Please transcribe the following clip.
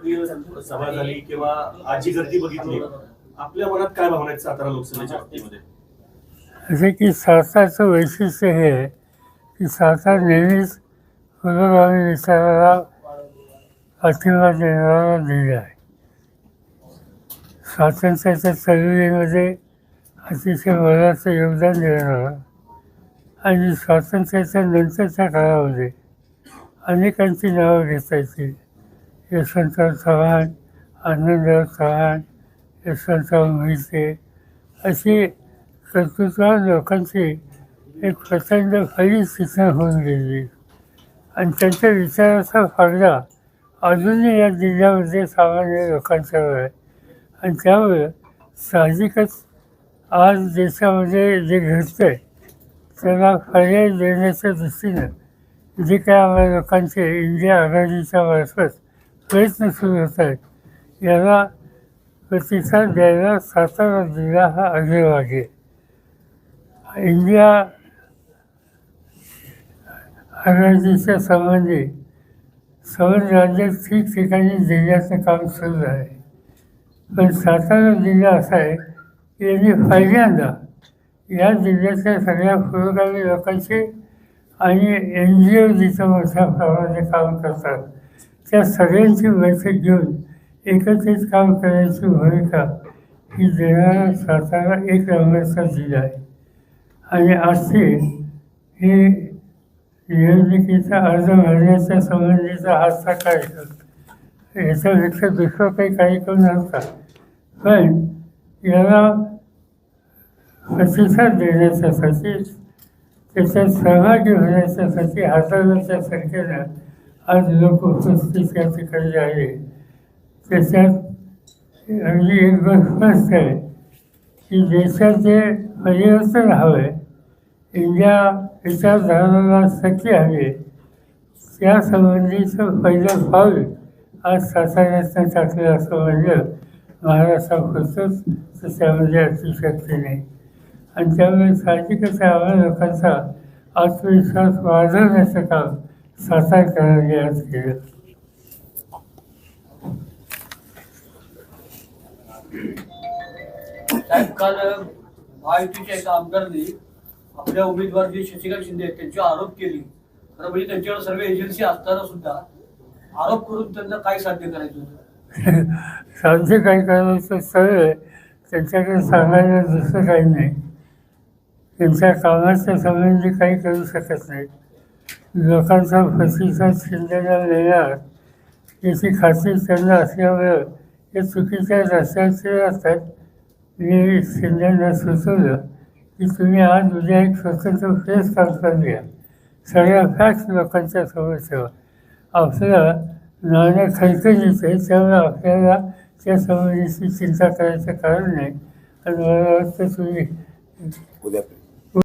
सभा झाली किंवा आजी गर्दी बघितली आपल्या मनात काय भावना आहेत सातारा लोकसभेच्या बाबतीमध्ये? जसे की सहसाचं वैशिष्ट्य हे आहे की सहसा नेहमीच पुरोगामी विचाराला पाठिंबा देणारा दिले आहे. स्वातंत्र्याच्या चळवळीमध्ये अतिशय मोलाचं योगदान देणारा आणि स्वातंत्र्याच्या नंतरच्या काळामध्ये अनेकांची नावं घेता येतील. यशवंतराव चव्हाण आनंदराव चव्हाण यशवंतराव मोहिते अशी कर्तृत्ववान लोकांची एक प्रचंड फळीच तिथं होऊन गेली. आणि त्यांच्या विचाराचा फायदा अजूनही या जिल्ह्यामध्ये सामान्य लोकांच्यावर आहे. आणि त्यामुळे साहजिकच आज देशामध्ये जे घडतं आहे त्याला पर्याय देण्याच्या दृष्टीनं जे काय आम्हाला लोकांचे इंडिया आघाडीच्या मार्फत प्रयत्न सुरू होत आहेत याला प्रतिसाद द्यायला सातारा जिल्हा हा आग्रवादी आहे. इंडिया आघाडीच्या संबंधी सर्व राज्यात ठिकठिकाणी जिल्ह्याचं काम सुरू आहे. पण सातारा जिल्हा असा आहे की यांनी पहिल्यांदा या जिल्ह्यातल्या सगळ्या पुरोगामी लोकांचे आणि एन जी ओ जिथं मोठ्या प्रमाणात काम करतात त्या सगळ्यांची बैठक घेऊन एकत्रित काम करण्याची भूमिका ही देणारा स्वतःला एक रंगाचा जिल्हा आहे. आणि आजची ही निवडणुकीचा अर्ज भरण्याच्या संबंधीचा आजचा कार्यक्रम याच्यापेक्षा दुसरं काही कार्यक्रम नव्हता. पण याला प्रतिसाद देण्याच्यासाठी त्याच्यात सहभागी होण्याच्यासाठी हाताळण्याच्या संख्येनं आज लोक उपस्थित या ठिकाणी आहे? त्याच्यात अगदी एक गोष्ट स्पष्ट आहे की देशाचे परिवर्तन हवं आहे इंडिया विचारधाराला शक्य हवी त्यासंबंधीचं पहिलं पाऊल आज साताऱ्यातनं टाकलं असं म्हणलं महाराष्ट्रापुरतंच तर त्यामध्ये अतिशक्ती नाही आणि त्यामुळे साहजिकच आहे लोकांचा आत्मविश्वास वाढवण्याचं काम सातारकरांनी आज केलं साहेब काल महायुतीच्या एका आमदारांनी आपल्या उमेदवार जे शशिकांत शिंदे आहेत त्यांच्यावर आरोप केली. खरं म्हणजे त्यांच्यावर सर्व एजन्सी असताना सुद्धा आरोप करून त्यांना काय साध्य करायचं होतं? साध्य काही करायचं सगळं त्यांच्याकडे सांगायला दुसरं काही नाही. त्यांच्या कामाच्या संबंधी काही करू शकत नाही. लोकांचा प्रतिसाद शिंदेला मिळणार याची खात्री त्यांना असल्यामुळं हे चुकीच्या रस्त्याचे असतात. मी शिंदेना सुचवलं की तुम्ही आज उद्या एक स्वतंत्र प्रेस कॉन्फरन्स घ्या. सगळ्या फॅक्ट लोकांच्या समोर ठेवा आपलं नाणं खरखरीत आहे त्यामुळे आपल्याला त्या संबंधीची चिंता करायचं कारण नाही. आणि मला वाटतं तुम्ही उद्या